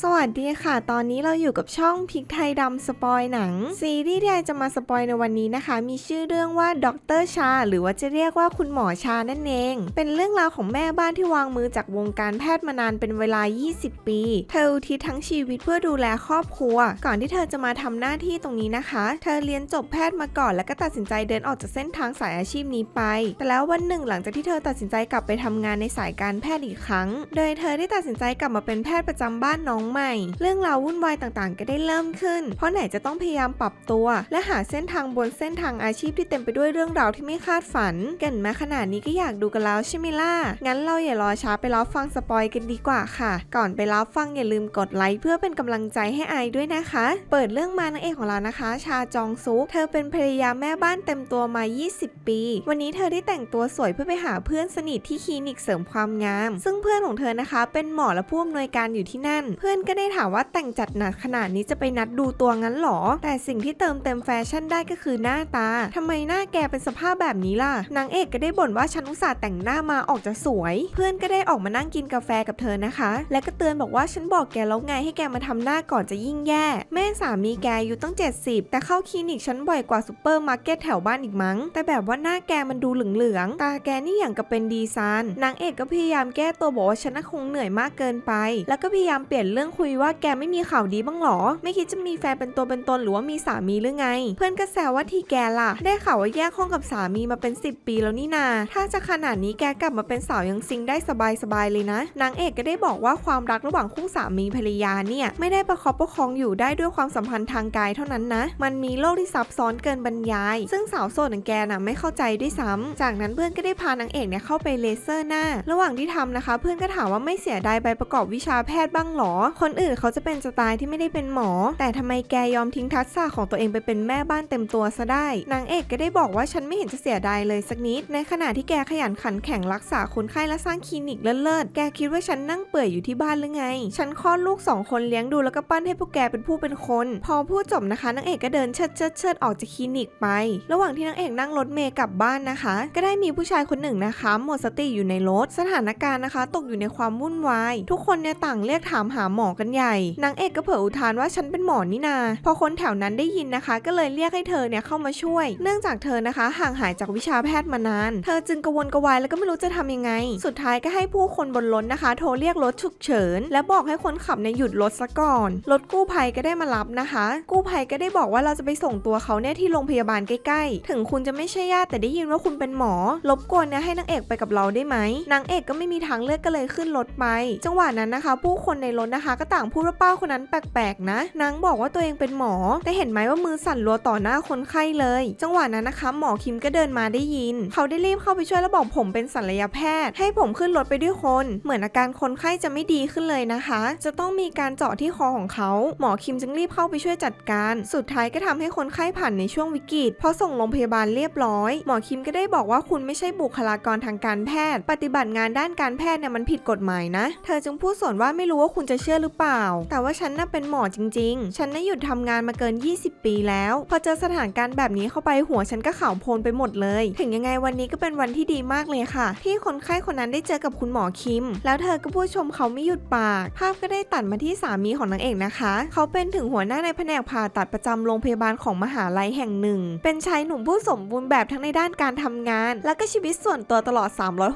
สวัสดีค่ะ ตอนนี้เราอยู่กับช่องพริกไทยดำสปอยหนัง ซีรีส์ที่ไอจะมาสปอยในวันนี้นะคะ มีชื่อเรื่องว่าด็อกเตอร์ชา หรือว่าจะเรียกว่าคุณหมอชานั่นเอง เป็นเรื่องราวของแม่บ้านที่วางมือจากวงการแพทย์มานานเป็นเวลา 20 ปี เธออุทิศทั้งชีวิตเพื่อดูแลครอบครัว ก่อนที่เธอจะมาทำหน้าที่ตรงนี้นะคะ เธอเรียนจบแพทย์มาก่อน แล้วก็ตัดสินใจเดินออกจากเส้นทางสายอาชีพนี้ไป แต่แล้ววันหนึ่งหลังจากที่เธอตัดสินใจกลับไปทำงานในสายการแพทย์อีกครั้ง โดยเธอได้ตัดสินใจกลับมาเป็นแพทย์ประจำบ้านน้องใหม่ เรื่องราววุ่นวายต่างๆ ก็ได้เริ่มขึ้น เพราะไหนจะต้องพยายามปรับตัว และหาเส้นทางบนเส้นทางอาชีพที่เต็มไปด้วยเรื่องราวที่ไม่คาดฝัน กันมาขนาดนี้ก็อยากดูกันแล้วใช่ไหมล่ะ งั้นเราอย่ารอช้าไปรับฟังสปอยกันดีกว่าค่ะ ก่อนไปรับฟังอย่าลืมกดไลค์เพื่อเป็นกำลังใจให้ไอด้วยนะคะ เปิดเรื่องมานางเอกของเรานะคะ ชาจองซุก เธอเป็นภรรยาแม่บ้านเต็มตัวมา 20 ปี วันนี้เธอได้แต่งตัวสวยเพื่อไปหาเพื่อนสนิทที่คลินิกเสริมความงาม ซึ่งเพื่อนของเธอนะคะ เป็นหมอและผู้อำนวยการอยู่ที่นั่น เพื่อนอนๆ ก็ได้ถามว่าแต่งจัดหนักขนาดนี้จะไปนัดดูตัวงั้นหรอ แต่สิ่งที่เติมเต็มแฟชั่นได้ก็คือหน้าตาทำไมหน้าแกเป็นสภาพแบบนี้ล่ะ นางเอกก็ได้บ่นว่าฉันอุตส่าห์แต่งหน้ามาออกจะสวย เพื่อนก็ได้ออกมานั่งกินกาแฟกับเธอนะคะ และก็เตือนบอกว่าฉันบอกแกแล้วไงให้แกมาทำหน้าก่อนจะยิ่งแย่ แม่สามีแกอายู่ตั้ง 70 แต่เข้าคลินิกฉันบ่อยกว่าซูเปอร์มาร์เก็ตแถวบ้านอีกมั้ง แต่แบบว่าหน้าแกมันดูเหลืองๆ ตาแกนี่อย่างกับเป็นดีซาน นางเอกก็พยายามแก้ตัวบอกว่าฉันน่ะคงเหนื่อยมากเกินไป แล้วก็พยายามเปลี่ยนเรื่องคุยว่าแกไม่มีข่าวดีบ้างหรอ ไม่คิดจะมีแฟนเป็นตัวเป็นตนหรือว่ามีสามีหรือไง เพื่อนก็แซวว่าที่แกล่ะ ได้ข่าวว่าแยกห้องกับสามีมาเป็น 10 ปีแล้วนี่นา ถ้าจะขนาดนี้แกกลับมาเป็นสาวยังซิงได้สบายๆเลยนะ นางเอกก็ได้บอกว่าความรักระหว่างคู่สามีภรรยาเนี่ยไม่ได้ประคบประคองอยู่ได้ด้วยความสัมพันธ์ทางกายเท่านั้นนะ มันมีโลกที่ซับซ้อนเกินบรรยาย ซึ่งสาวโสดอย่างแกน่ะไม่เข้าใจด้วยซ้ำจากนั้นเพื่อนก็ได้พานางเอกเนี่ยเข้าไปเลเซอร์หน้า ระหว่างที่ทำนะคะ เพื่อนก็ถามว่าไม่เสียดายใบประกอบวิชาแพทย์บ้างหรอคนอื่นเขาจะเป็นสไตล์ที่ไม่ได้เป็นหมอ แต่ทำไมแกยอมทิ้งทักษะของตัวเองไปเป็นแม่บ้านเต็มตัวซะได้ นางเอกก็ได้บอกว่าฉันไม่เห็นจะเสียดายเลยสักนิด ในขณะที่แกขยันขันแข่งรักษาคนไข้และสร้างคลินิกเลิศๆ แกคิดว่าฉันนั่งเปื่อยอยู่ที่บ้านหรือไง ฉันคลอดลูกสองคนเลี้ยงดูแล้วก็ปั้นให้พวกแกเป็นผู้เป็นคน พอพูดจบนะคะนางเอกก็เดินเชิดเชิดเชิดออกจากคลินิกไป ระหว่างที่นางเอกนั่งรถเมล์กลับบ้านนะคะ ก็ได้มีผู้ชายคนหนึ่งนะคะ หมดสติอยู่ในรถ สถานการณ์นะคะ ตกอยู่ในความวุ่นวาย ทุกคนเนี่ยต่างเรียกถามหาหมอกันใหญ่ นางเอกก็เผยอุทานว่าฉันเป็นหมอนี่นา พอคนแถวนั้นได้ยินนะคะ ก็เลยเรียกให้เธอเนี่ยเข้ามาช่วย เนื่องจากเธอนะคะ ห่างหายจากวิชาแพทย์มานาน เธอจึงกระวนกระวายแล้วก็ไม่รู้จะทำยังไง สุดท้ายก็ให้ผู้คนบนรถนะคะ โทรเรียกรถฉุกเฉิน และบอกให้คนขับเนี่ยหยุดรถซะก่อน รถกู้ภัยก็ได้มารับนะคะ กู้ภัยก็ได้บอกว่าเราจะไปส่งตัวเขาเนี่ยที่โรงพยาบาลใกล้ๆ ถึงคุณจะไม่ใช่ญาติแต่ได้ยินว่าคุณเป็นหมอ รบกวนเนี่ยให้นางเอกไปกับเราได้ไหมนางเอกก็ไม่มีทางเลือกก็เลยขึ้นรถไป จังหวะนั้นนะคะ ผู้คนในรถนะคะก็ต่างพูดว่าป้าคนนั้นแปลกๆนะ นางบอกว่าตัวเองเป็นหมอ แต่เห็นไหมว่ามือสั่นรัวต่อหน้าคนไข้เลย จังหวะนั้นนะคะ หมอคิมก็เดินมาได้ยิน เขาได้รีบเข้าไปช่วยแล้วบอกผมเป็นศัลยแพทย์ ให้ผมขึ้นรถไปด้วยคน เหมือนอาการคนไข้จะไม่ดีขึ้นเลยนะคะ จะต้องมีการเจาะที่คอของเขา หมอคิมจึงรีบเข้าไปช่วยจัดการ สุดท้ายก็ทำให้คนไข้ผ่านในช่วงวิกฤตพอส่งโรงพยาบาลเรียบร้อย หมอคิมก็ได้บอกว่าคุณไม่ใช่บุคลากรทางการแพทย์ ปฏิบัติงานด้านการแพทย์เนี่ยมันผิดกฎหมายนะ เธอจึงพูดสวนว่าไม่รู้ว่าคุณจะเชื่อหรือเปล่า แต่ว่าฉันน่ะเป็นหมอจริง ๆ ฉันน่ะหยุดทำงานมาเกิน 20 ปีแล้ว พอเจอสถานการณ์แบบนี้เข้าไปหัวฉันก็ข่าวโพลนไปหมดเลย ถึงยังไงวันนี้ก็เป็นวันที่ดีมากเลยค่ะ ที่คนไข้คนนั้นได้เจอกับคุณหมอคิม แล้วเธอก็พูดชมเขาไม่หยุดปาก ภาพก็ได้ตัดมาที่สามีของนางเอกนะคะ เขาเป็นถึงหัวหน้าในแผนกผ่าตัดประจำโรงพยาบาลของมหาลัยแห่งหนึ่ง เป็นชายหนุ่มผู้สมบูรณ์แบบทั้งในด้านการทำงาน และก็ชีวิตส่วนตัวตลอด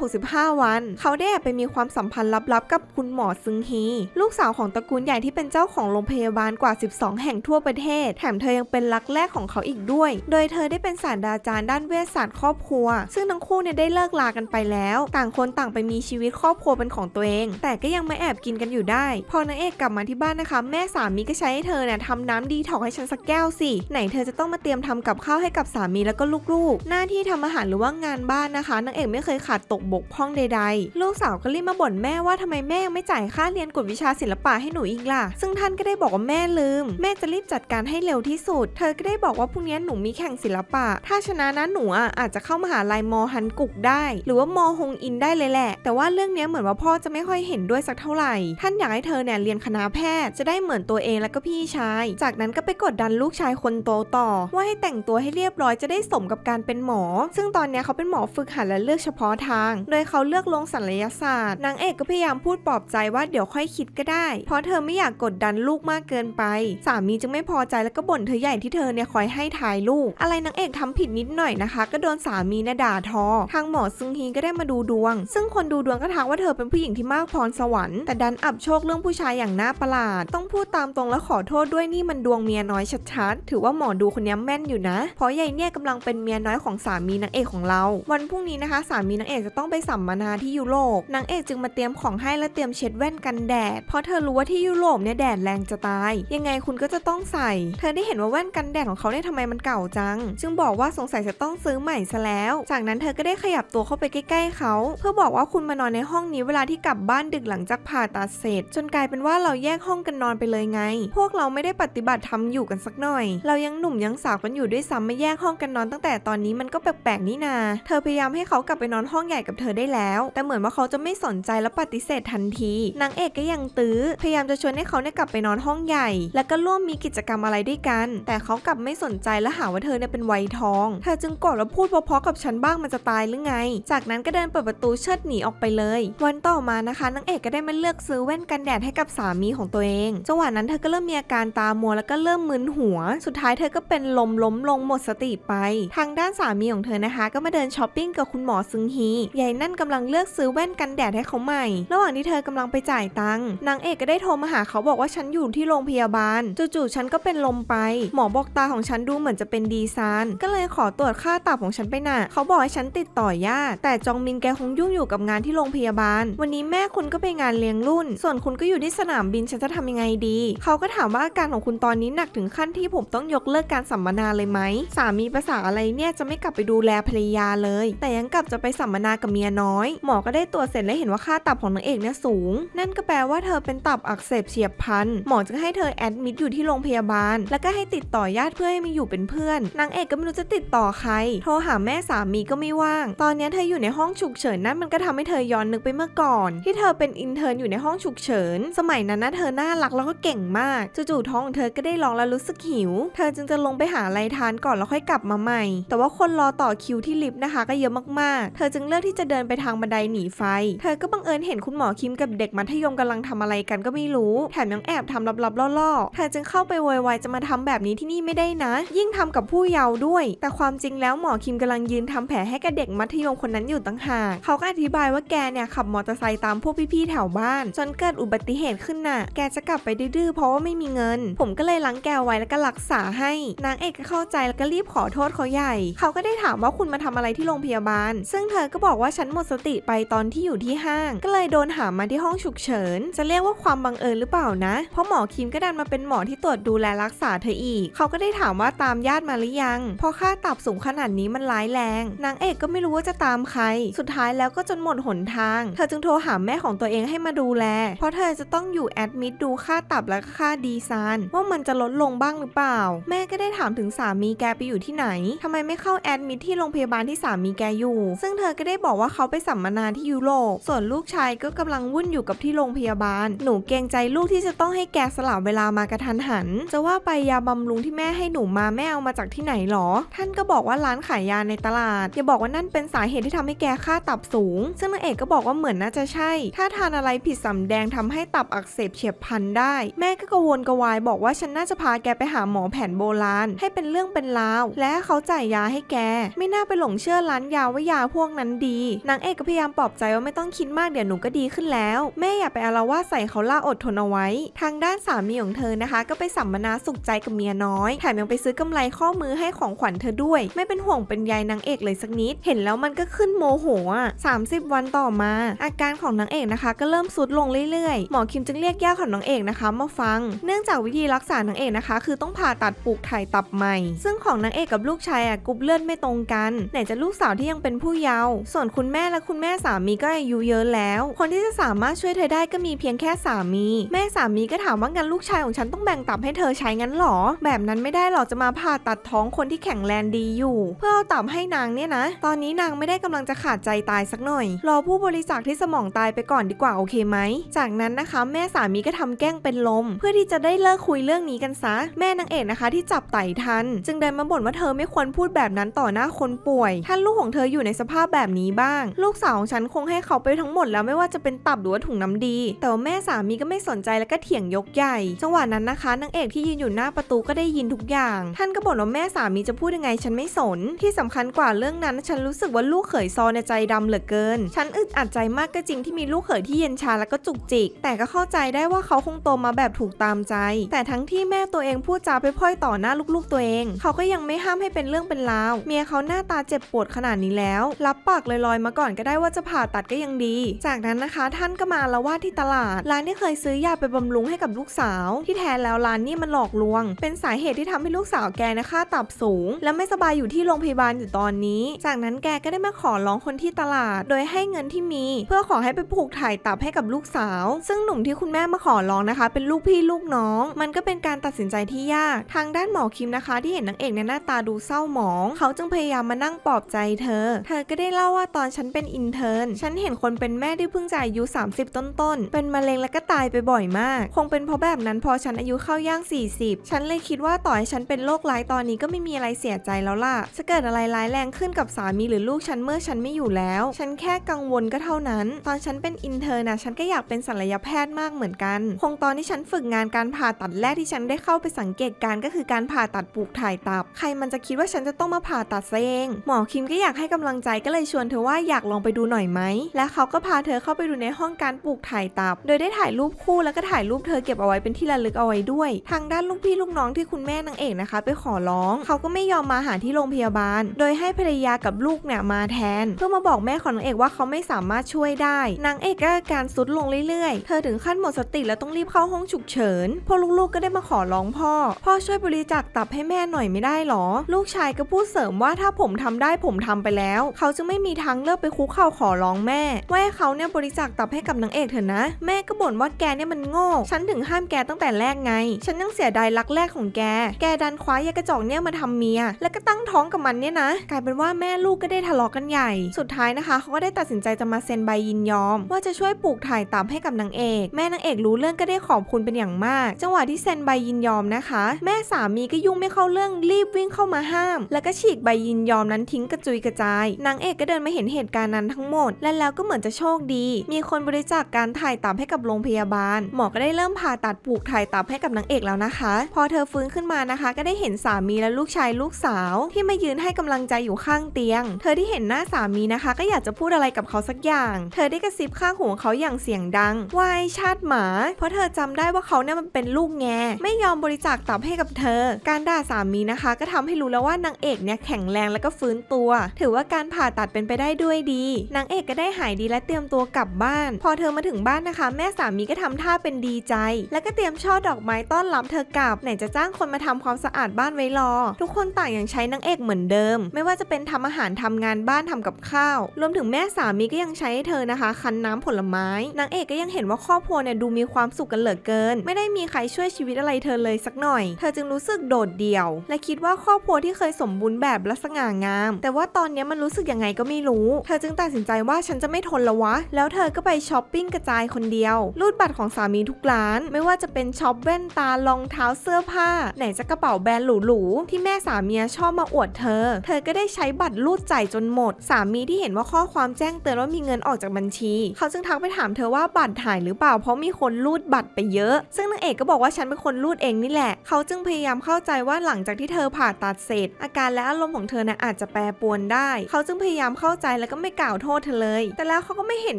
365 วัน เขาได้ไปมีความสัมพันธ์ลับๆ กับคุณหมอซึงฮี ลูกสาวของตระกูลใหญ่ที่เป็นเจ้าของโรงพยาบาลกว่า 12 แห่งทั่วประเทศ แถมเธอยังเป็นรักแรกของเขาอีกด้วย โดยเธอได้เป็นศาสตราจารย์ด้านเวชศาสตร์ครอบครัว ซึ่งทั้งคู่เนี่ยได้เลิกลากันไปแล้ว ต่างคนต่างไปมีชีวิตครอบครัวเป็นของตัวเอง แต่ก็ยังไม่แอบกินกันอยู่ได้ พอนางเอกกลับมาที่บ้านนะคะ แม่สามีก็ใช้ให้เธอเนี่ยทำน้ำดีถอกให้ฉันสักแก้วสิ ไหนเธอจะต้องมาเตรียมทำกับข้าวให้กับสามีแล้วก็ลูกๆ หน้าที่ทำอาหารหรือว่างานบ้านนะคะนางเอกไม่เคยขาดตกบกพร่องใดๆ ลูกสาวก็รีบมาบ่นแม่ว่าทำไมแม่ยังไม่จ่ายค่าเรียนกฎวิชาศิลปะให้หนูอีกล่ะ ซึ่งท่านก็ได้บอกว่าแม่ลืม แม่จะรีบจัดการให้เร็วที่สุด เธอก็ได้บอกว่าพรุ่งนี้หนูมีแข่งศิลปะ ถ้าชนะนะหนูอะอาจจะเข้ามหาลัยมอฮันกุกได้ หรือว่ามอฮงอินได้เลยแหละ แต่ว่าเรื่องนี้เหมือนว่าพ่อจะไม่ค่อยเห็นด้วยสักเท่าไหร่ ท่านอยากให้เธอเนี่ยเรียนคณะแพทย์จะได้เหมือนตัวเองแล้วก็พี่ชาย จากนั้นก็ไปกดดันลูกชายคนโตต่อ ว่าให้แต่งตัวให้เรียบร้อยจะได้สมกับการเป็นหมอ ซึ่งตอนนี้เขาเป็นหมอฝึกหัดและเลือกเฉพาะทาง โดยเขาเลือกลงศัลยศาสตร์ นางเอกก็พยายามพูดปลอบใจว่าเดี๋ยวค่อยคิดก็ได้เพราะเธอไม่อยากกดดันลูกมากเกินไป สามีจึงไม่พอใจแล้วก็บ่นเธอใหญ่ที่เธอเนี่ยคอยให้ถ่ายลูก อะไรนางเอกทำผิดนิดหน่อยนะคะ ก็โดนสามีเนี่ยด่าทอ ทางหมอซึงฮีก็ได้มาดูดวง ซึ่งคนดูดวงก็ทักว่าเธอเป็นผู้หญิงที่มากพรสวรรค์แต่ดันอับโชคเรื่องผู้ชายอย่างน่าประหลาด ต้องพูดตามตรงและขอโทษด้วยนี่มันดวงเมียน้อยชัดๆ ถือว่าหมอดูคนนี้แม่นอยู่นะ เพราะใหญ่เนี่ยกำลังเป็นเมียน้อยของสามีนางเอกของเรา วันพรุ่งนี้นะคะ สามีนางเอกจะต้องไปสัมมนาที่ยุโรปนางเอกจึงมาเตรียมของให้และเตรียมเช็ดแว่นกันแดดเพราะเธอรู้ว่าที่ยุโรปเนี่ยแดดแรงจะตาย ยังไงคุณก็จะต้องใส่ เธอได้เห็นว่าแว่นกันแดดของเขาเนี่ยทำไมมันเก่าจัง จึงบอกว่าสงสัยจะต้องซื้อใหม่ซะแล้ว จากนั้นเธอก็ได้ขยับตัวเข้าไปใกล้ๆเขา เพื่อบอกว่าคุณมานอนในห้องนี้เวลาที่กลับบ้านดึกหลังจากผ่าตัดเสร็จ จนกลายเป็นว่าเราแยกห้องกันนอนไปเลยไง พวกเราไม่ได้ปฏิบัติธรรมอยู่กันสักหน่อย เรายังหนุ่มยังสาวกันอยู่ด้วยซ้ำไม่แยกห้องกันนอนตั้งแต่ตอนนี้มันก็แปลกๆนี่นา เธอพยายามให้เขากลับไปนอนห้องใหญ่กับเธอได้แล้ว แต่เหมือนว่าเขาจะไม่สนใจและปฏิเสธทันทีนางเอกก็ยังตื้อพยายามจะชวนให้เขาเนี่ยกลับไปนอนห้องใหญ่ แล้วก็ร่วมมีกิจกรรมอะไรด้วยกัน แต่เขากลับไม่สนใจและหาว่าเธอเนี่ยเป็นวัยทองเธอจึงโกรธและพูดเพราะๆกับฉันบ้างมันจะตายหรือไง จากนั้นก็เดินเปิดประตูเชิดหนีออกไปเลย วันต่อมานะคะนางเอกก็ได้มาเลือกซื้อแว่นกันแดดให้กับสามีของตัวเองจังหวะนั้นเธอก็เริ่มมีอาการตามัวแล้วก็เริ่มมึนหัว สุดท้ายเธอก็เป็นลมล้มลงหมดสติไป ทางด้านสามีของเธอนะคะ ก็มาเดินช้อปปิ้งกับคุณหมอซึงฮียายนั่นกำลังเลือกซื้อแว่นกันแดดให้เขาใหม่ ระหว่างที่เธอกำลังไปจ่ายตังค์นางเอกก็ได้โทรมาหาเขาบอกว่าฉันอยู่ที่โรงพยาบาล จู่ๆฉันก็เป็นลมไป หมอบอกตาของฉันดูเหมือนจะเป็นดีซานก็เลยขอตรวจค่าตับของฉันไปน่ะ เขาบอกให้ฉันติดต่อญาติแต่จองมินแกคงยุ่งอยู่กับงานที่โรงพยาบาล วันนี้แม่คุณก็ไปงานเลี้ยงรุ่น ส่วนคุณก็อยู่ที่สนามบินฉันจะทำยังไงดี เขาก็ถามว่าอาการของคุณตอนนี้หนักถึงขั้นที่ผมต้องยกเลิกการสัมมนาเลยไหมสามีภาษาอะไรเนี่ยจะไม่กลับไปดูแลภรรยาเลย แต่ยังกลับจะไปสัมมนากับเมียน้อย หมอก็ได้ตรวจเสร็จและเห็นว่าค่าตับของนางเอกเนี่ยสูง นั่นก็แปลว่าเธอเป็นตับอักเสบเฉียบพลันหมอจะให้เธอแอดมิดอยู่ที่โรงพยาบาล แล้วก็ให้ติดต่อญาติเพื่อให้มาอยู่เป็นเพื่อนนางเอกก็ไม่รู้จะติดต่อใคร โทรหาแม่สามีก็ไม่ว่าง ตอนนี้เธออยู่ในห้องฉุกเฉินนั่นมันก็ทำให้เธอย้อนนึกไปเมื่อก่อน ที่เธอเป็นอินเทอร์นอยู่ในห้องฉุกเฉิน สมัยนั้นนะเธอน่ารักแล้วก็เก่งมากจู่ๆท้องของเธอก็ได้ร้องแล้วรู้สึกหิว เธอจึงจะลงไปหาอะไรทานก่อนแล้วค่อยกลับมาใหม่ แต่ว่าคนรอต่อคิวที่ลิฟต์นะคะ ก็เยอะมากๆ เธอจึงเลือกที่จะเดินไปทางบันไดหนีไฟ เธอก็บังเอิญเห็นคุณหมอคิมกับเด็กมัธยมกำลังทำอะไรกันก็ไม่รู้ แถมยังแอบทำลับๆล่อๆเธอจึงเข้าไปโวยวายจะมาทำแบบนี้ที่นี่ไม่ได้นะ ยิ่งทำกับผู้เยาว์ด้วย แต่ความจริงแล้วหมอคิมกำลังยืนทำแผลให้กับเด็กมัธยมคนนั้นอยู่ตั้งหากเขาก็อธิบายว่าแกเนี่ยขับมอเตอร์ไซค์ตามพวกพี่ๆแถวบ้าน จนเกิดอุบัติเหตุขึ้นน่ะ แกจะกลับไปดื้อๆเพราะว่าไม่มีเงิน ผมก็เลยล้างแกไว้แล้วก็รักษาให้ นางเอกก็เข้าใจแล้วก็รีบขอโทษเขาใหญ่ เขาก็ได้ถามว่าคุณมาทำอะไรที่โรงพยาบาล ซึ่งเธอก็บอกว่าฉันหมดสติไปตอนที่อยู่ที่ห้าง ก็เลยโดนหามมาที่ห้องฉุกเฉิน จะเรียกว่าความบังเอิญหรือเปล่านะ เพราะหมอคิมก็ดันมาเป็นหมอที่ตรวจดูแลรักษาเธออีก เขาก็ได้ถามว่าตามญาติมาหรือยัง เพราะค่าตับสูงขนาดนี้มันร้ายแรง นางเอกก็ไม่รู้ว่าจะตามใคร สุดท้ายแล้วก็จนหมดหนทาง เธอจึงโทรหาแม่ของตัวเองให้มาดูแล เพราะเธอจะต้องอยู่แอดมิดดูค่าตับและค่าดีซานว่ามันจะลดลงบ้างหรือเปล่า แม่ก็ได้ถามถึงสามีแกไปอยู่ที่ไหนทำไมไม่เข้าแอดมิดที่โรงพยาบาลที่สามีแกอยู่ ซึ่งเธอก็ได้บอกว่าเขาไปสัมมนาที่ยุโรป ส่วนลูกชายก็กำลังวุ่นอยู่กับที่โรงพยาบาลหนูเกรงใจลูกที่จะต้องให้แกสลับเวลามากระทันหัน จะว่าไปยาบำรุงที่แม่ให้หนูมาแม่เอามาจากที่ไหนหรอ ท่านก็บอกว่าร้านขายยาในตลาดอย่าบอกว่านั่นเป็นสาเหตุที่ทำให้แกค่าตับสูง ซึ่งนางเอกก็บอกว่าเหมือนน่าจะใช่ ถ้าทานอะไรผิดสำแดงทำให้ตับอักเสบเฉียบพลันได้ แม่ก็กระวนกวายบอกว่าฉันน่าจะพาแกไปหาหมอแผนโบราณ ให้เป็นเรื่องเป็นราว และเขาจ่ายยาให้แก ไม่น่าไปหลงเชื่อร้านยาว่ายาพวกนั้นดีนางเอกก็พยายามปลอบใจว่าไม่ต้องคิดมากเดี๋ยวหนูก็ดีขึ้นแล้ว แม่อย่าไปอาละวาใส่เขาล่าอดทนเอาไว้ ทางด้านสามีของเธอนะคะ ก็ไปสัมมนาสุขใจกับเมียน้อย แถมยังไปซื้อกำไรข้อมือให้ของขวัญเธอด้วย ไม่เป็นห่วงเป็นใยนางเอกเลยสักนิด เห็นแล้วมันก็ขึ้นโมโหอะ30วันต่อมา อาการของนางเอกนะคะ ก็เริ่มสุดลงเรื่อยๆ หมอคิมจึงเรียกญาติของนางเอกนะคะมาฟัง เนื่องจากวิธีรักษานางเอกนะคะ คือต้องผ่าตัดปลูกถ่ายตับใหม่ ซึ่งของนางเอกกับลูกชายอะกรุ๊ปเลือดไม่ตรงกัน ไหนจะลูกสาวที่ยังเป็นผู้เยาว์ส่วนคุณแม่และคุณแม่สามีก็อายุเยอะแล้ว คนที่จะสามารถช่วยเธอได้ก็มีเพียงแค่สามี แม่สามีก็ถามว่างั้นลูกชายของฉันต้องแบ่งตับให้เธอใช้งั้นหรอ แบบนั้นไม่ได้หรอกจะมาผ่าตัดท้องคนที่แข็งแรงดีอยู่ เพื่อเอาตับให้นางเนี่ยนะ ตอนนี้นางไม่ได้กำลังจะขาดใจตายสักหน่อย รอผู้บริจาคที่สมองตายไปก่อนดีกว่าโอเคไหม จากนั้นนะคะแม่สามีก็ทำแกล้งเป็นลม เพื่อที่จะได้เลิกคุยเรื่องนี้กันซะ แม่นางเอกนะคะที่จับไต่ทัน จึงเดินมาบ่นว่าเธอไม่ควรพูดแบบนั้นต่อหน้าคนป่วย ถ้าลูกของเธออยู่ในสภาพแบบนี้บ้าง ลูกสาวของฉันคงให้เขาไปทั้งหมดแล้วไม่ว่าจะเป็นตับหรือว่าถุงน้ำดี แต่ว่าแม่สาามีก็ไม่สนใจแล้วก็เถียงยกใหญ่ จังหวะนั้นนะคะนางเอกที่ยืนอยู่หน้าประตูก็ได้ยินทุกอย่าง ท่านก็บ่นว่าแม่สามีจะพูดยังไงฉันไม่สน ที่สำคัญกว่าเรื่องนั้นฉันรู้สึกว่าลูกเขยซอในใจดำเหลือเกิน ฉันอึดอัดใจมากก็จริงที่มีลูกเขยที่เย็นชาแล้วก็จุกจิก แต่ก็เข้าใจได้ว่าเขาคงโตมาแบบถูกตามใจ แต่ทั้งที่แม่ตัวเองพูดจาไปพ่อยต่อหน้าลูกๆตัวเอง เขาก็ยังไม่ห้ามให้เป็นเรื่องเป็นราว เมียเขาหน้าตาเจ็บปวดขนาดนี้แล้ว รับปากลอยๆมาก่อนก็ได้ว่าจะผ่าตัดก็ยังดี จากนั้นนะคะ ท่านก็มาละว่าที่ตลาดร้านที่เคยซื้อยาไปบำรุงให้กับลูกสาว ที่แท้แล้วร้านนี่มันหลอกลวง เป็นสาเหตุที่ทำให้ลูกสาวแกนะค่าตับสูง และไม่สบายอยู่ที่โรงพยาบาลอยู่ตอนนี้ จากนั้นแกก็ได้มาขอร้องคนที่ตลาด โดยให้เงินที่มี เพื่อขอให้ไปผูกถ่ายตับให้กับลูกสาว ซึ่งหนุ่มที่คุณแม่มาขอร้องนะคะ เป็นลูกพี่ลูกน้อง มันก็เป็นการตัดสินใจที่ยาก ทางด้านหมอคิมนะคะ ที่เห็นนางเอกในหน้าตาดูเศร้าหมอง เขาจึงพยายามมานั่งปลอบใจเธอ เธอก็ได้เล่าว่าตอนฉันเป็นอินเทอร์นฉันเห็นคนเป็นแม่ที่เพิ่งจะอายุ 30 ต้นๆเป็นมะเร็งแล้วก็ตายไปบ่อยมาก คงเป็นเพราะแบบนั้นพอฉันอายุเข้าย่าง 40 ฉันเลยคิดว่าต่อให้ฉันเป็นโรคร้ายตอนนี้ก็ไม่มีอะไรเสียใจแล้วล่ะ จะเกิดอะไรร้ายแรงขึ้นกับสามีหรือลูกฉันเมื่อฉันไม่อยู่แล้ว ฉันแค่กังวลก็เท่านั้น ตอนฉันเป็นอินเทอร์นะฉันก็อยากเป็นศัลยแพทย์มากเหมือนกัน คงตอนที่ฉันฝึกงานการผ่าตัดแรกที่ฉันได้เข้าไปสังเกตการก็คือการผ่าตัดปลูกถ่ายตับ ใครมันจะคิดว่าฉันจะต้องมาผ่าตัดซะเอง หมอคิมก็อยากให้กำลังใจก็เลยชวนเธอว่าอยากลองไปดูหน่อยไหม และเขาก็พาเธอเข้าไปดูในห้องการปลูกถ่ายตับ โดยได้ถ่ายรูปคู่แล้วก็ถ่ายรูปเธอเก็บเอาไว้เป็นที่ระลึกเอาไว้ด้วย ทางด้านลูกพี่ลูกน้องที่คุณแม่นางเอกนะคะ ไปขอร้อง เขาก็ไม่ยอมมาหาที่โรงพยาบาล โดยให้ภรรยากับลูกเนี่ยมาแทน เพื่อมาบอกแม่ของนางเอกว่าเขาไม่สามารถช่วยได้นางเอกก็อาการซุดลงเรื่อยๆ เธอถึงขั้นหมดสติแล้วต้องรีบเข้าห้องฉุกเฉินพอลูกๆก็ได้มาขอร้องพ่อ พ่อช่วยบริจาคตับให้แม่หน่อยไม่ได้หรอ ลูกชายก็พูดเสริมว่าถ้าผมทำได้ผมทำไปแล้ว เขาจะไม่มีทางเลือกไปคุกเข่าขอร้องแม่ว่าเขาเนี่ยบริจาคตับให้กับนางเอกเถอะนะ แม่ก็บ่นว่าแกเนี่ยมันโง่ ฉันถึงห้ามแกตั้งแต่แรกไง ฉันยังเสียดายรักแรกของแก แกดันคว้ายากระจอกเนี่ยมาทำเมีย แล้วก็ตั้งท้องกับมันเนี่ยนะ กลายเป็นว่าแม่ลูกก็ได้ทะเลาะกันใหญ่ สุดท้ายนะคะเขาก็ได้ตัดสินใจจะมาเซ็นใบยินยอม ว่าจะช่วยปลูกถ่ายตับให้กับนางเอก แม่นางเอกรู้เรื่องก็ได้ขอบคุณเป็นอย่างมาก จังหวะที่เซ็นใบยินยอมนะคะ แม่สามีก็ยุ่งไม่เข้าเรื่องรีบวิ่งเข้ามาห้าม แล้วก็ฉีกใบยินยอมนั้นทิ้งกระจุยกระจายนางเอกก็เดินมาเห็นเหตุการณ์นั้นทั้งหมด และแล้วก็เหมือนจะโชคดี มีคนบริจาคการถ่ายตับให้กับโรงพยาบาล หมอก็ได้เริ่มผ่าตัดปลูกถ่ายตับให้กับนางเอกแล้วนะคะ พอเธอฟื้นขึ้นมานะคะ ก็ได้เห็นสามีและลูกชายลูกสาว ที่มายืนให้กำลังใจอยู่ข้างเตียง เธอที่เห็นหน้าสามีนะคะ ก็อยากจะพูดอะไรกับเขาสักอย่าง เธอได้กระซิบข้างหูเขาอย่างเสียงดังว่าไอชาติหมา เพราะเธอจำได้ว่าเขาเนี่ยมันเป็นลูกแง ไม่ยอมบริจาคตับให้กับเธอ การด่าสามีนะคะ ก็ทำให้รู้แล้วว่านางเอกเนี่ยแข็งแรงแล้วก็ฟื้นตัว ถือว่าการผ่าตัดเป็นไปได้ด้วยดี นางเอกก็ได้หายดีและเตรียมตัวกลับบ้าน พอเธอมาถึงบ้านนะคะ แม่สาามีก็ทำท่าเป็นดีใจ แล้วก็เตรียมช่อดอกไม้ต้อนรับเธอกลับ ไหนจะจ้างคนมาทำความสะอาดบ้านไว้รอ ทุกคนต่างยังใช้นางเอกเหมือนเดิม ไม่ว่าจะเป็นทำอาหารทำงานบ้านทำกับข้าว รวมถึงแม่สามีก็ยังใช้ให้เธอนะคะ คั้นน้ำผลไม้ นางเอกก็ยังเห็นว่าครอบครัวเนี่ยดูมีความสุขกันเหลือเกิน ไม่ได้มีใครช่วยชีวิตอะไรเธอเลยสักหน่อย เธอจึงรู้สึกโดดเดี่ยว และคิดว่าครอบครัวที่เคยสมบูรณ์แบบและสง่างาม แต่ว่าตอนนี้มันรู้สึกยังไงก็ไม่รู้ เธอจึงตัดสินใจว่าฉันจะไม่ทนและวะ แล้วเธอก็ไปช้อปปิ้งกระจายคนเดียวรูดบัตรของสามีทุกร้าน ไม่ว่าจะเป็นช็อปแว่นตารองเท้าเสื้อผ้า ไหนจะกระเป๋าแบรนด์หรูๆที่แม่สามีชอบมาอวดเธอ เธอก็ได้ใช้บัตรรูดจ่ายจนหมด สามีที่เห็นว่าข้อความแจ้งเตือนว่ามีเงินออกจากบัญชี เขาจึงทักไปถามเธอว่าบัตรหายหรือเปล่าเพราะมีคนรูดบัตรไปเยอะ ซึ่งนางเอกก็บอกว่าฉันเป็นคนรูดเองนี่แหละ เขาจึงพยายามเข้าใจว่าหลังจากที่เธอผ่าตัดเสร็จ อาการและอารมณ์ของเธอน่ะอาจจะแปรปรวนได้ เขาจึงพยายามเข้าใจแล้วก็ไม่กล่าวโทษเธอเลย แต่แล้วเขาก็ไม่เห็น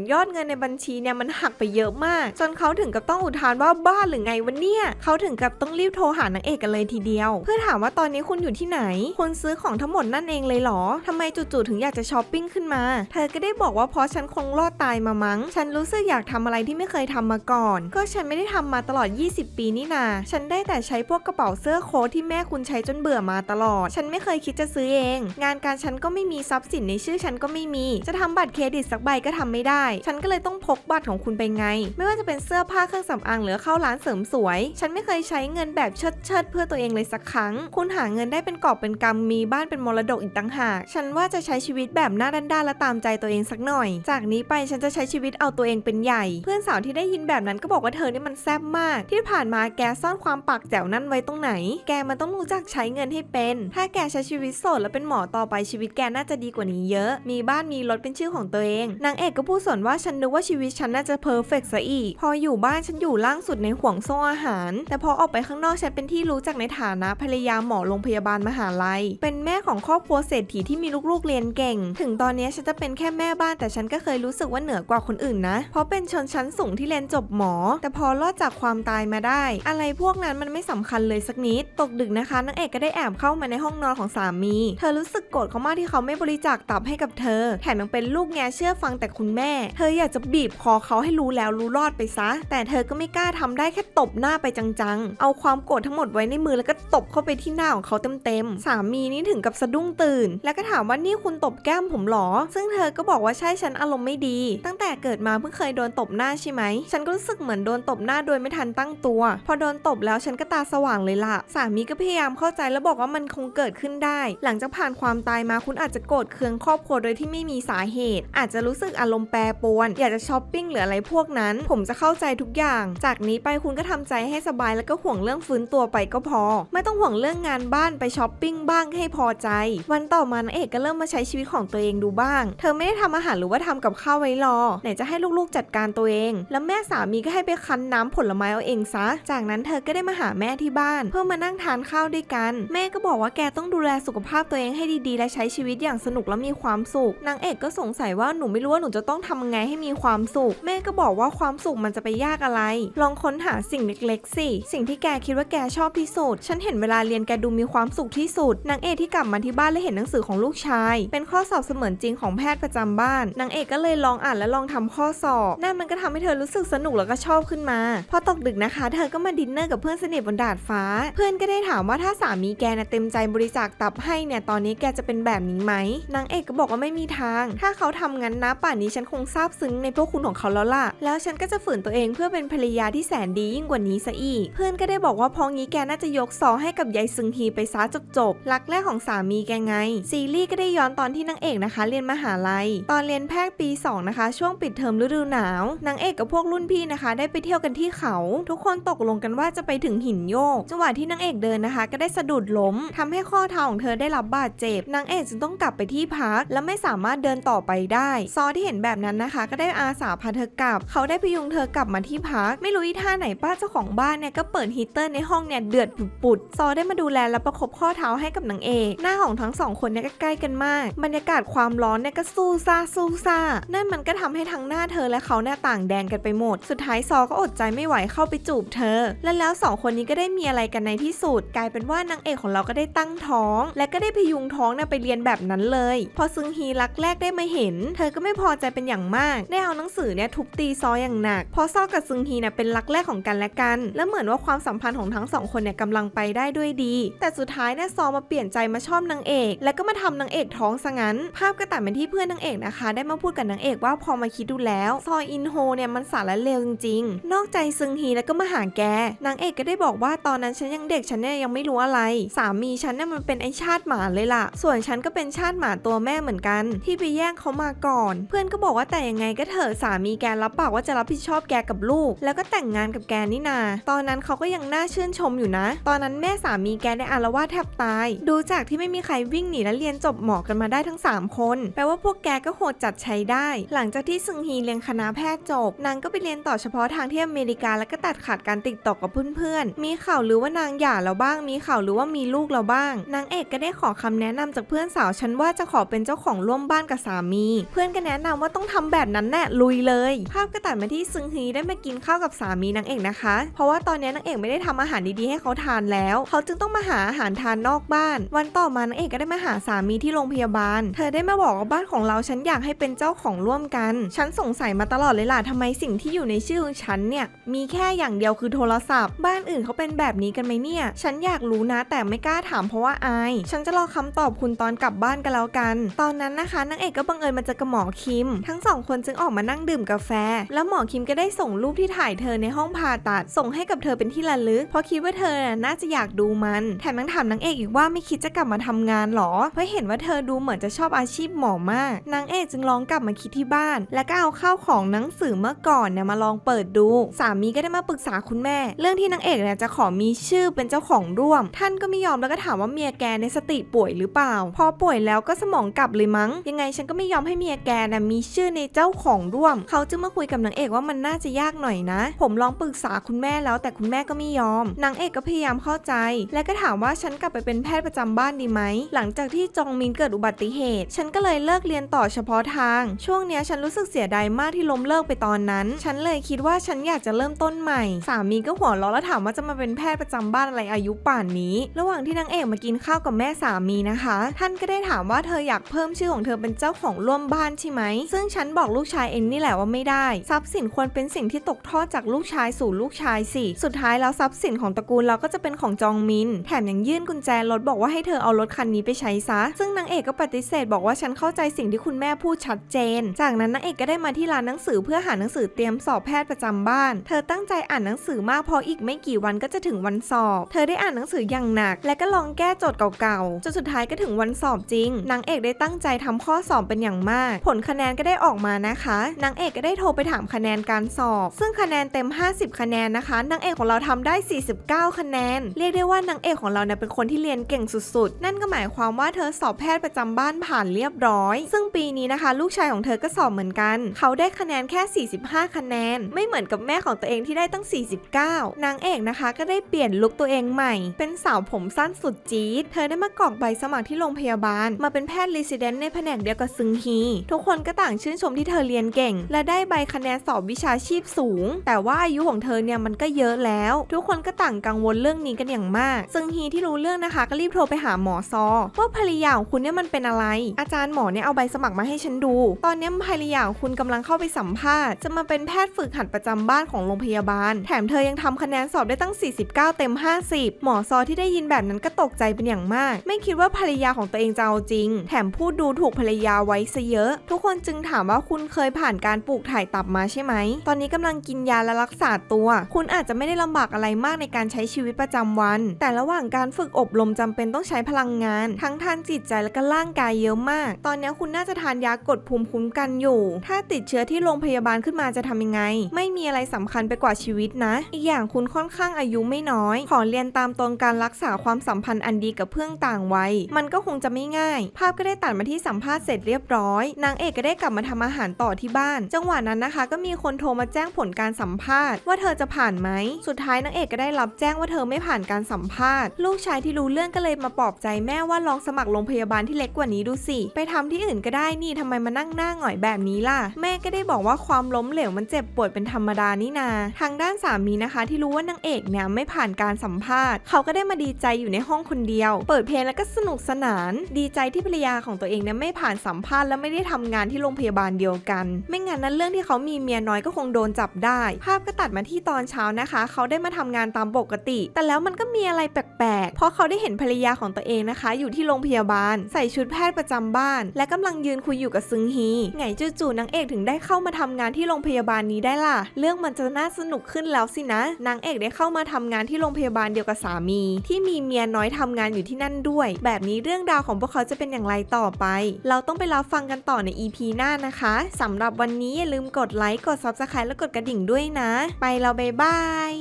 ยอดเงินในบัญชีเนี่ยมันหักไปเยอะมากจนเขาถึงกับต้องอุทานว่าบ้าหรือไงวะเนี่ยเขาถึงกับต้องรีบโทรหานางเอกกันเลยทีเดียว เพื่อถามว่าตอนนี้คุณอยู่ที่ไหน คุณซื้อของทั้งหมดนั่นเองเลยเหรอทำไมจู่ๆถึงอยากจะช้อปปิ้งขึ้นมา เธอก็ได้บอกว่าเพราะฉันคงรอดตายมามั้ง ฉันรู้สึกอยากทำอะไรที่ไม่เคยทำมาก่อน ก็ฉันไม่ได้ทำมาตลอด 20 ปีนี่นาฉันได้แต่ใช้พวกกระเป๋าเสื้อโค้ทที่แม่คุณใช้จนเบื่อมาตลอด ฉันไม่เคยคิดจะซื้อเอง งานการฉันก็ไม่มีทรัพย์สินในชื่อฉันก็ไม่มี จะทำบัตรเครดิตสักใบก็ทำไม่ได้ ฉันก็เลยต้องพกบัตรของคุณไปไง ไม่ว่าจะเป็นเสื้อผ้าเครื่องสำอางหรือเข้าร้านเสริมสวย ฉันไม่เคยใช้เงินแบบเชิดเชิดเพื่อตัวเองเลยสักครั้ง คุณหาเงินได้เป็นกอบเป็นกำมีบ้านเป็นมรดกอีกต่างหาก ฉันว่าจะใช้ชีวิตแบบหน้าด้านๆและตามใจตัวเองสักหน่อย จากนี้ไปฉันจะใช้ชีวิตเอาตัวเองเป็นใหญ่ เพื่อนสาวที่ได้ยินแบบนั้นก็บอกว่าเธอนี่มันแซ่บมาก ที่ผ่านมาแกซ่อนความปากแจ๋วนั่นไว้ตรงไหน แกมันต้องรู้จักใช้เงินให้เป็น ถ้าแกใช้ชีวิตโสดแล้วเป็นหมอต่อไปชีวิตแกน่าจะดีกว่านี้เยอะ มีบ้านมีรถเป็นชื่อของตัวเอง นางเอกก็พูดสนว่าฉันนึกว่าชีวิตฉันน่าจะเพอร์เฟกต์ซะอีอีกพออยู่บ้านฉันอยู่ล่างสุดในห่วงโซ่อาหาร แต่พอออกไปข้างนอกฉันเป็นที่รู้จักในฐานะภรรยาหมอโรงพยาบาลมหาลัย เป็นแม่ของครอบครัวเศรษฐีที่มีลูกๆเรียนเก่ง ถึงตอนนี้ฉันจะเป็นแค่แม่บ้านแต่ฉันก็เคยรู้สึกว่าเหนือกว่าคนอื่นนะ เพราะเป็นชนชั้นสูงที่เรียนจบหมอ แต่พอรอดจากความตายมาได้ อะไรพวกนั้นมันไม่สำคัญเลยสักนิด ตกดึกนะคะนางเอกก็ได้แอบเข้ามาในห้องนอนของสามี เธอรู้สึกโกรธเขามากที่เขาไม่บริจาคตับให้กับเธอ แถมยังเป็นลูกแง่เชื่อฟังแต่คุณแม่ เธออยากจะบีบคอเขาให้รู้แล้วรู้รอดไปซะ แต่เธอก็ไม่กล้าทำได้แค่ตบหน้าไปจังๆ เอาความโกรธทั้งหมดไว้ในมือแล้วก็ตบเข้าไปที่หน้าของเขาเต็มๆ สามีนี่ถึงกับสะดุ้งตื่น แล้วก็ถามว่านี่คุณตบแก้มผมหรอ ซึ่งเธอก็บอกว่าใช่ฉันอารมณ์ไม่ดี ตั้งแต่เกิดมาเพิ่งเคยโดนตบหน้าใช่ไหม ฉันก็รู้สึกเหมือนโดนตบหน้าโดยไม่ทันตั้งตัว พอโดนตบแล้วฉันก็ตาสว่างเลยล่ะ สามีก็พยายามเข้าใจแล้วบอกว่ามันคงเกิดขึ้นได้ หลังจากผ่านความตายมาคุณอาจจะโกรธเคืองครอบครัวโดยที่ไม่มีสาเหตุ อาจจะรู้สึกอารมณ์แปรปรวน อยากจะช้อปปิ้งหรืออะไรพวกนั้นผมจะเข้าใจทุกอย่าง จากนี้ไปคุณก็ทำใจให้สบายแล้วก็ห่วงเรื่องฟื้นตัวไปก็พอ ไม่ต้องห่วงเรื่องงานบ้านไปช้อปปิ้งบ้างให้พอใจ วันต่อมานางเอกก็เริ่มมาใช้ชีวิตของตัวเองดูบ้าง เธอไม่ได้ทำอาหารหรือว่าทำกับข้าวไว้รอ ไหนจะให้ลูกๆจัดการตัวเอง แล้วแม่สามีก็ให้ไปคั้นน้ำผลไม้เอาเองซะ จากนั้นเธอก็ได้มาหาแม่ที่บ้าน เพื่อมานั่งทานข้าวด้วยกัน แม่ก็บอกว่าแกต้องดูแลสุขภาพตัวเองให้ดีๆ และใช้ชีวิตอย่างสนุกและมีความสุข นางเอกก็สงสัยว่าหนูไม่รู้ว่าหนูจะต้องทำยังไงให้มีความสุข แม่ก็บอกว่าความสุขมันจะไปยากอะไร ลองค้นหาสิ่งเล็กๆสิ สิ่งที่แกคิดว่าแกชอบที่สุด ฉันเห็นเวลาเรียนแกดูมีความสุขที่สุด นางเอกที่กลับมาที่บ้านและเห็นหนังสือของลูกชาย เป็นข้อสอบเสมือนจริงของแพทย์ประจำบ้าน นางเอกก็เลยลองอ่านและลองทำข้อสอบ นั่นมันก็ทำให้เธอรู้สึกสนุกแล้วก็ชอบขึ้นมา พอตกดึกนะคะ เธอก็มาดินเนอร์กับเพื่อนสนิทบนดาดฟ้า เพื่อนก็ได้ถามว่าถ้าสามีแกนะเต็มใจบริจาคตับให้เนี่ย ตอนนี้แกจะเป็นแบบนี้ไหม นางเอกก็บอกว่าไม่มีทาง ถ้าเขาทำงั้นนะป่านนี้ฉันคงซาบซึ้งในพวกคุณของเขาแล้วล่ะ แล้วฉันก็จะฝืนตัวเองเพื่อเป็นภรรยาที่แสนดียิ่งกว่านี้ซะอีก เพื่อนก็ได้บอกว่าพองี้แกน่าจะยกซอให้กับยายซึงฮีไปซะจบๆรักแรกของสามีแกไง ซีรีส์ก็ได้ย้อนตอนที่นางเอกนะคะ เรียนมหาลัย ตอนเรียนแพทย์ปี 2 นะคะ ช่วงปิดเทอมฤดูหนาวนางเอกกับพวกรุ่นพี่นะคะ ได้ไปเที่ยวกันที่เขา ทุกคนตกลงกันว่าจะไปถึงหินโยก จังหวะที่นางเอกเดินนะคะ ก็ได้สะดุดล้มทำให้ข้อเท้าของเธอได้รับบาดเจ็บนางเอกจึงต้องกลับไปที่พัก และไม่สามารถเดินต่อไปได้ ซอที่เห็นแบบนั้นนะคะ ก็ได้อาสาพาเธอกลับ เขาได้พยุงเธอกลับมาที่พัก ไม่รู้อีท่าไหนป้าเจ้าของบ้านเนี่ยก็เปิดฮีเตอร์ในห้องเนี่ยเดือดปุดๆซอได้มาดูแลและประคบข้อเท้าให้กับนางเอกหน้าของทั้งสองคนเนี่ยก็ใกล้กันมาก บรรยากาศความร้อนเนี่ยก็สู้ซ่าสู้ซ่านั่นมันก็ทำให้ทั้งหน้าเธอและเขาเนี่ยต่างแดงกันไปหมด สุดท้ายซอก็อดใจไม่ไหวเข้าไปจูบเธอ และแล้วสองคนนี้ก็ได้มีอะไรกันในที่สุด กลายเป็นว่านางเอกของเราก็ได้ตั้งท้อง และก็ได้พยุงท้องเนี่ยไปเรียนแบบนั้นเลย พอซึงฮีรักแรกได้มาเห็น เธอก็ไม่พอใจเป็นอย่างมาก ได้เอาหนังสือเนี่ยทุบตีซออย่างหนักเพราะซอกับซึงฮีเนี่ยเป็นรักแรกของกันและกัน และเหมือนว่าความสัมพันธ์ของทั้งสองคนเนี่ยกำลังไปได้ด้วยดี แต่สุดท้ายเนี่ยซอมาเปลี่ยนใจมาชอบนางเอก และก็มาทำนางเอกท้องซะงั้น ภาพก็ตัดเป็นที่เพื่อนนางเอกนะคะ ได้มาพูดกับนางเอกว่าพอมาคิดดูแล้ว ซออินโฮเนี่ยมันสารเลวจริงๆ นอกใจซึงฮีแล้วก็มาหาแก นางเอกก็ได้บอกว่าตอนนั้นฉันยังเด็กฉันเนี่ยยังไม่รู้อะไร สามีฉันเนี่ยมันเป็นไอชาติหมาเลยล่ะ ส่วนฉันก็เป็นชาติหมาตัวแม่เหมือนกัน ที่ไปแย่งเขามาก่อน เพื่อนก็บอกว่าแต่ยังไงก็เถอะสามีแกรับปากว่าจะรับผิดชอบแกกับลูก แล้วก็แต่งงานกับแกนี่นา ตอนนั้นเขาก็ยังน่าชื่นชมอยู่นะ ตอนนั้นแม่สามีแกได้อารวาสแทบตาย ดูจากที่ไม่มีใครวิ่งหนีและเรียนจบหมอกันมาได้ทั้ง 3 คน แปลว่าพวกแกก็โหดจัดใช้ได้ หลังจากที่ซึงฮีเรียนคณะแพทย์จบ นางก็ไปเรียนต่อเฉพาะทางที่อเมริกาแล้วก็ตัดขาดการติดต่อกับเพื่อนๆ มีข่าวหรือว่านางหย่าแล้วบ้าง มีข่าวหรือว่ามีลูกแล้วบ้าง นางเอกก็ได้ขอคำแนะนำจากเพื่อนสาวฉันว่าจะขอเป็นเจ้าของร่วมบ้านกับสามี เพื่อนก็แนะนำว่าต้องทำแบบนั้นแน่ลุยเลย ภาพก็ตัดมาที่ซงฮีได้มากินข้าวกับสามีนางเอกนะคะ เพราะว่าตอนนี้นางเอกไม่ได้ทำอาหารดีๆให้เขาทานแล้ว เขาจึงต้องมาหาอาหารทานนอกบ้าน วันต่อมานางเอกก็ได้มาหาสามีที่โรงพยาบาล เธอได้มาบอกว่าบ้านของเราฉันอยากให้เป็นเจ้าของร่วมกัน ฉันสงสัยมาตลอดเลยล่ะทำไมสิ่งที่อยู่ในชื่อของฉันเนี่ยมีแค่อย่างเดียวคือโทรศัพท์ บ้านอื่นเขาเป็นแบบนี้กันไหมเนี่ย ฉันอยากรู้นะแต่ไม่กล้าถามเพราะว่าอาย ฉันจะรอคำตอบคุณตอนกลับบ้านกันแล้วกัน ตอนนั้นนะคะนางเอกก็บังเอิญมาเจอกับหมอคิม ทั้งสองคนจึงออกมานั่งดื่มกาแฟ แล้วหมอคิมก็ได้ส่งรูปที่ถ่ายเธอในห้องผ่าตัด ส่งให้กับเธอเป็นที่ระลึก เพราะคิดว่าเธอน่ะน่าจะอยากดูมัน แถมยังถามนางเอกอีกว่าไม่คิดจะกลับมาทำงานหรอ เพราะเห็นว่าเธอดูเหมือนจะชอบอาชีพหมอมาก นางเอกจึงลองกลับมาคิดที่บ้าน แล้วก็เอาข้าวของหนังสือเมื่อก่อนเนี่ยมาลองเปิดดู สามีก็ได้มาปรึกษาคุณแม่ เรื่องที่นางเอกเนี่ยจะขอมีชื่อเป็นเจ้าของร่วม ท่านก็ไม่ยอมแล้วก็ถามว่าเมียแกในสติป่วยหรือเปล่า พอป่วยแล้วก็สมองกลับเลยมั้ง ยังไงฉันก็ไม่ยอมให้เมียแกนะมีชื่อในเจ้าของร่วม เขาจึงมาคุยกับนางเอกว่ามันน่าจะยากหน่อยนะ ผมลองปรึกษาคุณแม่แล้วแต่คุณแม่ก็ไม่ยอมนางเอกก็พยายามเข้าใจ และก็ถามว่าฉันกลับไปเป็นแพทย์ประจำบ้านดีไหมหลังจากที่จองมินเกิดอุบัติเหตุ ฉันก็เลยเลิกเรียนต่อเฉพาะทาง ช่วงเนี้ยฉันรู้สึกเสียดายมากที่ล้มเลิกไปตอนนั้น ฉันเลยคิดว่าฉันอยากจะเริ่มต้นใหม่ สามีก็หัวเราะแล้วถามว่าจะมาเป็นแพทย์ประจำบ้านอะไรอายุป่านนี้ ระหว่างที่นางเอกมากินข้าวกับแม่สามีนะคะ ท่านก็ได้ถามว่าเธออยากเพิ่มชื่อของเธอเป็นเจ้าของร่วมบ้านใช่ไหมซึ่งฉันบอกลูกชายเองนี่แหละว่าไม่ได้ทรัพย์สินควรเป็นสิ่งที่ตกทอดจากลูกชายสู่ลูกชายสิ สุดท้ายแล้วทรัพย์สินของตระกูลเราก็จะเป็นของจองมิน แถมยังยื่นกุญแจรถบอกว่าให้เธอเอารถคันนี้ไปใช้ซะ ซึ่งนางเอกก็ปฏิเสธบอกว่าฉันเข้าใจสิ่งที่คุณแม่พูดชัดเจน จากนั้นนางเอกก็ได้มาที่ร้านหนังสือเพื่อหาหนังสือเตรียมสอบแพทย์ประจำบ้าน เธอตั้งใจอ่านหนังสือมากพออีกไม่กี่วันก็จะถึงวันสอบ เธอได้อ่านหนังสืออย่างหนัก และก็ลองแก้โจทย์เก่าๆจนสุดท้ายก็ถึงวันสอบจริง นางเอกได้ตั้งใจทำข้อสอบเป็นอย่างมาก ผลคะแนนก็ได้ออกมานะคะ นางเอกก็ได้โทรไปถามคะแนนการสอบ ซึ่งคะแนนเต็ม 50 คะแนนนะคะนางเอกของเราทำได้ 49 คะแนน เรียกได้ว่านางเอกของเราเนี่ยเป็นคนที่เรียนเก่งสุดๆ นั่นก็หมายความว่าเธอสอบแพทย์ประจำบ้านผ่านเรียบร้อย ซึ่งปีนี้นะคะ ลูกชายของเธอก็สอบเหมือนกัน เขาได้คะแนนแค่ 45 คะแนน ไม่เหมือนกับแม่ของตัวเองที่ได้ตั้ง 49 นางเอกนะคะก็ได้เปลี่ยนลุคตัวเองใหม่ เป็นสาวผมสั้นสุดจี๊ด เธอได้มากรอกใบสมัครที่โรงพยาบาล มาเป็นแพทย์รีสิเดนต์ในแผนกเดียวกับซึงฮี ทุกคนก็ต่างชื่นชมที่เธอเรียนเก่ง และได้ใบคะแนนสอบวิชาชีพสูง แต่ว่าอายุของเธอเนี่ยมันก็เยอะแล้ว ทุกคนก็ต่างกังวลเรื่องนี้กันอย่างมาก ซึ่งฮีที่รู้เรื่องนะคะก็รีบโทรไปหาหมอซอ ว่าภรรยาของคุณเนี่ยมันเป็นอะไร อาจารย์หมอเนี่ยเอาใบสมัครมาให้ฉันดู ตอนนี้ภรรยาของคุณกำลังเข้าไปสัมภาษณ์ จะมาเป็นแพทย์ฝึกหัดประจำบ้านของโรงพยาบาล แถมเธอยังทำคะแนนสอบได้ตั้ง 49 เต็ม 50 หมอซอที่ได้ยินแบบนั้นก็ตกใจเป็นอย่างมาก ไม่คิดว่าภรรยาของตัวเองจะเอาจริง แถมพูดดูถูกภรรยาไว้ซะเยอะ ทุกคนจึงถามว่าคุณเคยผ่านการปลูกถ่ายตับมาใช่ไหมตอนนี้กำลังกินยาและรักษาตัว คุณอาจจะไม่ได้ลำบากอะไรมากในการใช้ชีวิตประจำวัน แต่ระหว่างการฝึกอบรมจำเป็นต้องใช้พลังงาน ทั้งทางจิตใจและก็ร่างกายเยอะมาก ตอนนี้คุณน่าจะทานยากดภูมิคุ้มกันอยู่ ถ้าติดเชื้อที่โรงพยาบาลขึ้นมาจะทำยังไง ไม่มีอะไรสำคัญไปกว่าชีวิตนะ อีกอย่างคุณค่อนข้างอายุไม่น้อย ขอเรียนตามตรงการรักษาความสัมพันธ์อันดีกับเพื่อนต่างวัย มันก็คงจะไม่ง่าย ภาพก็ได้ตัดมาที่สัมภาษณ์เสร็จเรียบร้อย นางเอกก็ได้กลับมาทำอาหารต่อที่บ้าน จังหวะนั้นนะคะ ก็มีคนโทรมาแจ้งผลการสัมภาษณ์ว่าเธอจะผ่านไหม สุดท้ายนางเอกก็ได้รับแจ้งว่าเธอไม่ผ่านการสัมภาษณ์ ลูกชายที่รู้เรื่องก็เลยมาปลอบใจแม่ว่าลองสมัครโรงพยาบาลที่เล็กกว่านี้ดูสิ ไปทำที่อื่นก็ได้นี่ทำไมมานั่งหน้าหงอยแบบนี้ล่ะ แม่ก็ได้บอกว่าความล้มเหลวมันเจ็บปวดเป็นธรรมดานี่นา ทางด้านสามีนะคะ ที่รู้ว่านางเอกเนี่ยไม่ผ่านการสัมภาษณ์ เขาก็ได้มาดีใจอยู่ในห้องคนเดียว เปิดเพลงแล้วก็สนุกสนาน ดีใจที่ภรรยาของตัวเองเนี่ยไม่ผ่านสัมภาษณ์และไม่ได้ทำงานที่โรงพยาบาลเดียวกัน ไม่งั้นนั้นเรื่องที่เขามีเมียน้อยก็คงโดนจับได้ ภาพก็ตัดมาที่ตอนเช้านะคะ เขาได้มาทำงานตามปกติ แต่แล้วมันก็มีอะไรแปลกๆ เพราะเขาได้เห็นภรรยาของตัวเองนะคะ อยู่ที่โรงพยาบาล ใส่ชุดแพทย์ประจำบ้าน และกำลังยืนคุยอยู่กับซึงฮีไงจู่ๆนางเอกถึงได้เข้ามาทำงานที่โรงพยาบาลนี้ได้ล่ะ เรื่องมันจะน่าสนุกขึ้นแล้วสินะ นางเอกได้เข้ามาทำงานที่โรงพยาบาลเดียวกับสามี ที่มีเมียน้อยทำงานอยู่ที่นั่นด้วย แบบนี้เรื่องราวของพวกเขาจะเป็นอย่างไรต่อไป เราต้องไปรับฟังกันต่อใน EP หน้านะคะสำหรับวันนี้อย่าลืมกดไลค์กด Subscribe และกดกระดิ่งด้วยนะ ไปเราบายบาย